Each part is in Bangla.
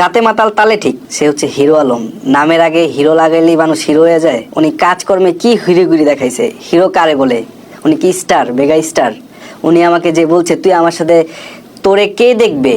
যাতে মাতাল তালে ঠিক, সে হচ্ছে হিরো আলম। নামের আগে হিরো লাগাইলেই মানুষ হিরো হয়ে যায়। উনি কাজকর্মে কি হিরোগিরি দেখাইছে, হিরো কারে বলে? উনি কি স্টার, মেগা স্টার? উনি আমাকে যে বলছে, তুই আমার সাথে, তোরে কে দেখবে?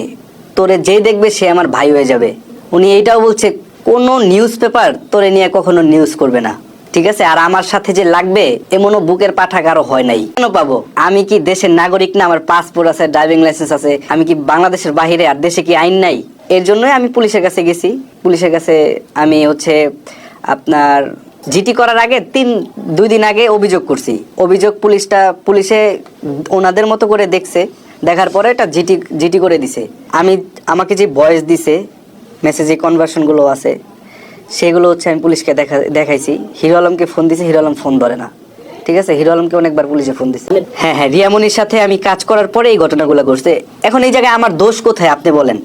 তোরে যে দেখবে, সে আমার ভাই হয়ে যাবে। উনি এইটাও বলছে, কোনো নিউজ পেপার তোরে নিয়ে কখনো নিউজ করবে না। ঠিক আছে? আর আমার সাথে যে লাগবে, এমনও বুকের পাঠা কারও হয় নাই। কেন পাবো? আমি কি দেশের নাগরিক না? আমার পাসপোর্ট আছে ড্রাইভিং লাইসেন্স আছে। আমি কি বাংলাদেশের বাইরে আর দেশে কি আইন নাই? এর জন্যই আমি পুলিশের কাছে গেছি। পুলিশের কাছে আমি হচ্ছে আপনার জিটি করার আগে তিন, দুই দিন আগে অভিযোগ করছি। অভিযোগ পুলিশটা, পুলিশে ওনাদের মতো করে দেখছে। দেখার পরে এটা জিটি জিটি করে দিছে। আমি, আমাকে যে ভয়েস দিছে মেসেজে কনভার্সনগুলো আছে, সেগুলো হচ্ছে আমি পুলিশকে দেখা, দেখাইছি। হিরো আলমকে ফোন দিছে, হিরো আলম ফোন ধরে না। ঠিক আছে? হিরো আলমকে অনেকবার পুলিশে ফোন দিছে। হ্যাঁ হ্যাঁ রিয়ামনির সাথে আমি কাজ করার পরে এই ঘটনাগুলো ঘটছে। এখন এই জায়গায় আমার দোষ কোথায়, আপনি বলেন?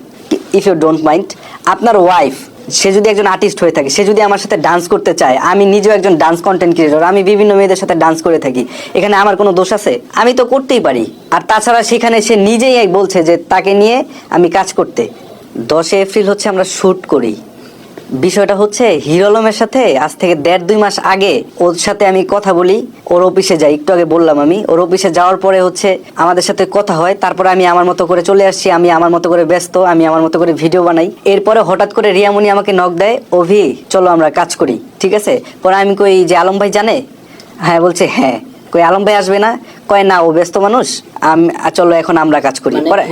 ইফ ইউ ডোন্ট মাইন্ড আপনার ওয়াইফ সে যদি একজন আর্টিস্ট হয়ে থাকে, সে যদি আমার সাথে ডান্স করতে চায়, আমি নিজেও একজন ডান্স কন্টেন্ট ক্রিয়েটর আমি বিভিন্ন মেয়েদের সাথে ডান্স করে থাকি, এখানে আমার কোনো দোষ আছে? আমি তো করতেই পারি। আর তাছাড়া সেখানে সে নিজেই বলছে যে, তাকে নিয়ে আমি কাজ করতে। দশে এপ্রিল হচ্ছে আমরা শ্যুট করি। বিষয়টা হচ্ছে হিরো আলমের সাথে আজ থেকে দেড় দুই মাস আগে ওর সাথে আমি কথা বলি ওর অফিসে যাই একটু আগে বললাম আমি। ওর অফিসে যাওয়ার পরে হচ্ছে আমাদের সাথে কথা হয় তারপরে আমি আমার মতো করে চলে আসছি আমি আমার মতো করে ব্যস্ত আমি আমার মতো করে ভিডিও বানাই। এরপরে হঠাৎ করে রিয়ামণি আমাকে নক দেয় অভি চলো আমরা কাজ করি। ঠিক আছে? পরে আমি কই যে আলম ভাই জানে? হ্যাঁ বলছে হ্যাঁ। কই আলম ভাই আসবে না? কয় না ও ব্যস্ত মানুষ আমি চলো এখন আমরা কাজ করি। মানে পরে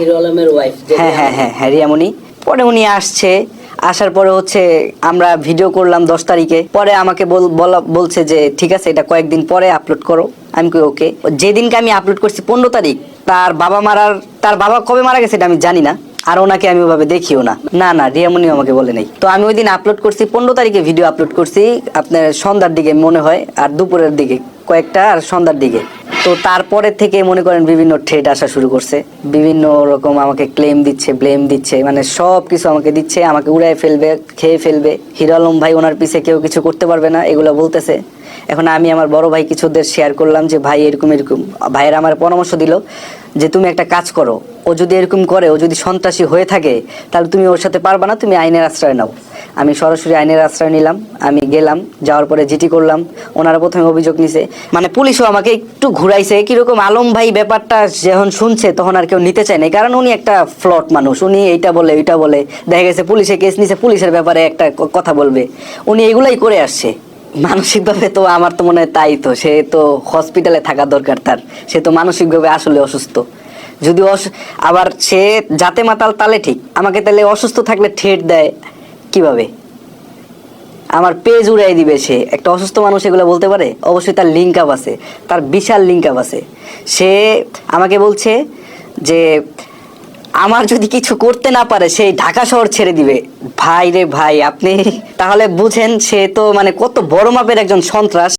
হ্যাঁ হ্যাঁ হ্যাঁ হ্যাঁ রিয়ামণি। পরে উনি আসছে আসার পরে হচ্ছে আমরা ভিডিও করলাম দশ তারিখে। পরে আমাকে বল- বলা, বলছে যে, ঠিক আছে, এটা কয়েকদিন পরে আপলোড করো। আমি কই ওকে যেদিনকে আমি আপলোড করছি পনেরো তারিখ, তার বাবা মারার, তার বাবা কবে মারা গেছে এটা আমি জানি না, আর ওনাকে আমি ওভাবে দেখিও না। না না, রিয়ামনি আমাকে বলে নেই। তো আমি ওই দিন আপলোড করছি, পনেরো তারিখে ভিডিও আপলোড করছি, আপনার সন্ধ্যার দিকে মনে হয়, আর দুপুরের দিকে কয়েকটা, আর সন্ধ্যার দিকে। তো তারপরে থেকে মনে করেন বিভিন্ন ট্রেড আসা শুরু করছে। বিভিন্ন রকম আমাকে ক্লেম দিচ্ছে ব্লেম দিচ্ছে মানে সব কিছু আমাকে দিচ্ছে, আমাকে উড়ায় ফেলবে, খেয়ে ফেলবে। হিরো আলম ভাই ওনার পিছে কেউ কিছু করতে পারবে না, এগুলো বলতেছে। এখন আমি আমার বড় ভাই কিছুদের শেয়ার করলাম যে, ভাই, এরকম এরকম। ভাইয়ের আমার পরামর্শ দিল যে, তুমি একটা কাজ করো, ও যদি এরকম করে, ও যদি সন্ত্রাসী হয়ে থাকে, তাহলে তুমি ওর সাথে পারবা না, তুমি আইনের আশ্রয় নাও। আমি সরাসরি আইনের আশ্রয় নিলাম, আমি গেলাম, যাওয়ার পরে জিটি করলাম, ওনারা প্রথমে অভিযোগ নিছে। মানে পুলিশও আমাকে একটু ঘুরাইছে, কীরকম আলম ভাই ব্যাপারটা যখন শুনছে তখন আর কেউ নিতে চায় না কারণ উনি একটা ফ্লট মানুষ, উনি এইটা বলে এইটা বলে। দেখা গেছে পুলিশে কেস নিছে, পুলিশের ব্যাপারে একটা কথা বলবে। উনি এগুলাই করে আসছে। মানসিকভাবে তো আমার তো মনে হয় তাই তো, সে তো হসপিটালে থাকা দরকার তার, সে তো মানসিকভাবে আসলে অসুস্থ। যদি আবার সে যাতে মাতাল তালে ঠিক, আমাকে তাহলে অসুস্থ থাকলে ঠেট দেয়। কীভাবে? আমার পেজ উড়াই দিবে সে। একটা অসুস্থ মানুষ এগুলো বলতে পারে? অবশ্যই তার লিঙ্ক আপ আছে। তার বিশাল লিঙ্ক আপ আছে। সে আমাকে বলছে যে, আমার যদি কিছু করতে না পারে সেই ঢাকা শহর ছেড়ে দিবে। ভাই রে ভাই, আপনি তাহলে বুঝেন, সে তো মানে কত বড় মাপের একজন সন্ত্রাস।